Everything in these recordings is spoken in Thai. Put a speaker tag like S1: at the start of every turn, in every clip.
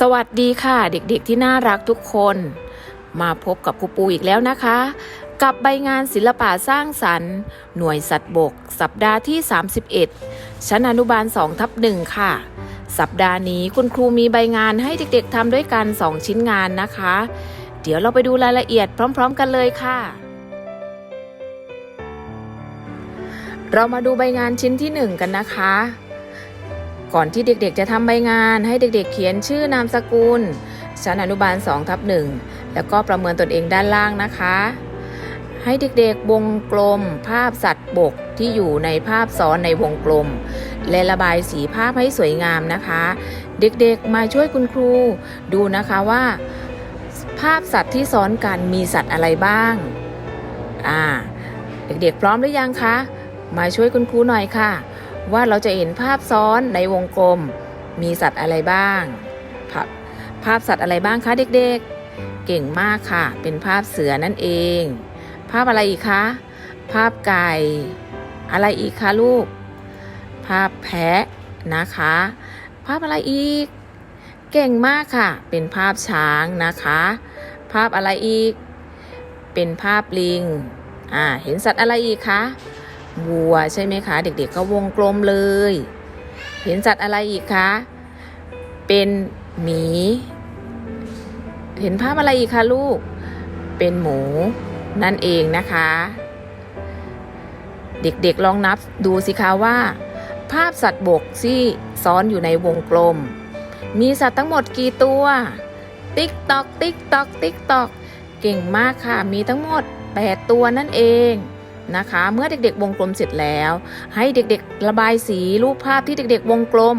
S1: สวัสดีค่ะ เด็กๆที่น่ารักทุกคน มาพบกับครูปูอีกแล้วนะคะ กับใบงานศิลปะสร้างสรรค์ หน่วยสัตว์บก สัปดาห์ที่ 31 ชั้นอนุบาล2ทับหนึ่งค่ะ สัปดาห์นี้คุณครูมีใบงานให้เด็กๆทำด้วยกัน 2 ชิ้นงานนะคะ เดี๋ยวเราไปดูรายละเอียดพร้อม ๆ กันเลยค่ะ เรามาดูใบงานชิ้นที่ 1 กันนะคะ ก่อนที่เด็กๆ จะทำใบงาน ให้เด็กๆ เขียนชื่อนามสกุล ชั้นอนุบาล2ทับ1แล้วก็ประเมินตนเองด้านล่างนะคะ ให้เด็กๆวงกลม ภาพสัตว์บกที่อยู่ในภาพซ้อนในวงกลม และระบายสีภาพให้สวยงามนะคะ เด็กๆมาช่วยคุณครูดูนะคะว่า ภาพสัตว์ที่ซ้อนกันมีสัตว์อะไรบ้างอ่าเด็กๆพร้อมหรือยังคะ มาช่วยคุณครูหน่อยค่ะ ว่าเราจะเห็นภาพซ้อนในวงกลม มีสัตว์อะไรบ้าง ภาพภาพสัตว์อะไรบ้างคะเด็กๆ เก่งมากค่ะ เป็นภาพเสือนั่นเอง ภาพอะไรอีกคะ ภาพไก่ อะไรอีกคะลูก ภาพแพะนะคะ ภาพอะไรอีก เก่งมากค่ะ เป็นภาพช้างนะคะ ภาพอะไรอีก เป็นภาพลิง อ่า เห็นสัตว์อะไรอีกคะ วัวใช่ไหมคะ เด็กๆก็วงกลมเลย เห็นสัตว์อะไรอีกคะ เป็นหมี เห็นภาพอะไรอีกคะลูก เป็นหมูนั่นเองนะคะ เด็กๆลองนับดูสิคะว่า ภาพสัตว์บกที่ซ้อนอยู่ในวงกลม มีสัตว์ทั้งหมดกี่ตัว ติ๊กตอก ติ๊กตอก ติ๊กตอก เก่งมากค่ะ มีทั้งหมด 8 ตัวนั่นเอง นะคะ เมื่อเด็กๆ วงกลมเสร็จแล้ว ให้เด็กๆ ระบายสีรูปภาพที่เด็กๆ วงกลม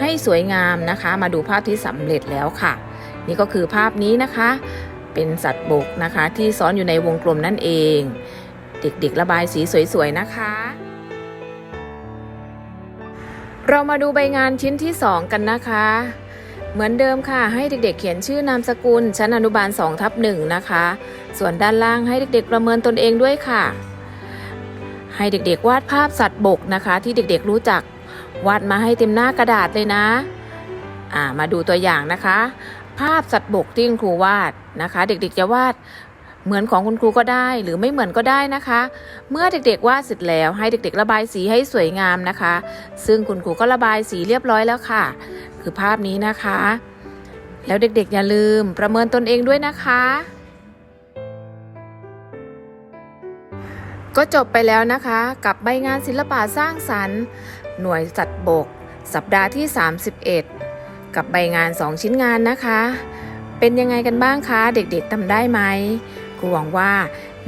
S1: ให้สวยงามนะคะ มาดูภาพที่สำเร็จแล้วค่ะ นี่ก็คือภาพนี้นะคะ เป็นสัตว์บกนะคะ ที่ซ้อนอยู่ในวงกลมนั่นเอง เด็กๆ ระบายสีสวยๆ นะคะเรามาดูใบงานชิ้นที่ 2 กันนะคะ เหมือนเดิมค่ะให้เด็กๆ เขียนชื่อนามสกุล ชั้นอนุบาล2ทับ1นะคะ ส่วนด้านล่างให้เด็กๆ ประเมินตนเองด้วยค่ะ ให้เด็กๆ วาดภาพสัตว์บกนะคะ ที่เด็กๆรู้จักวาดมาให้เต็มหน้ากระดาษเลยนะอ่ามาดูตัวอย่างนะคะ ภาพสัตว์บกที่คุณครูวาดนะคะ เด็กๆจะวาดเหมือนของคุณครูก็ได้หรือไม่เหมือนก็ได้นะคะ เมื่อเด็กๆวาดเสร็จแล้วให้เด็กๆ ระบายสีให้สวยงามนะคะ ซึ่งคุณครูก็ระบายสีเรียบร้อยแล้วค่ะ คือภาพนี้นะคะ แล้วเด็กๆอย่าลืมประเมินตนเองด้วยนะคะ ก็จบไปแล้วนะคะ กับใบงานศิลปะสร้างสรรค์ หน่วยสัตว์บก สัปดาห์ที่ 31 กับใบงาน 2 ชิ้นงานนะคะ เป็นยังไงกันบ้างคะ เด็กๆทำได้ไหมครูหวังว่า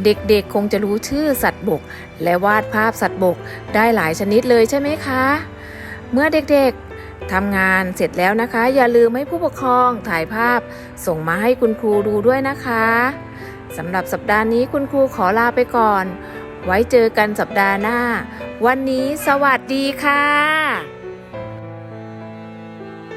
S1: เด็กๆ คงจะรู้ชื่อสัตว์บก และวาดภาพสัตว์บกได้หลายชนิดเลยใช่ไหมคะ เมื่อเด็กๆ ทำงานเสร็จแล้วนะคะ อย่าลืมให้ผู้ปกครองถ่ายภาพ ส่งมาให้คุณครูดูด้วยนะคะสำหรับสัปดาห์นี้คุณครูขอลาไปก่อน ไว้เจอกันสัปดาห์หน้า วันนี้สวัสดีค่ะ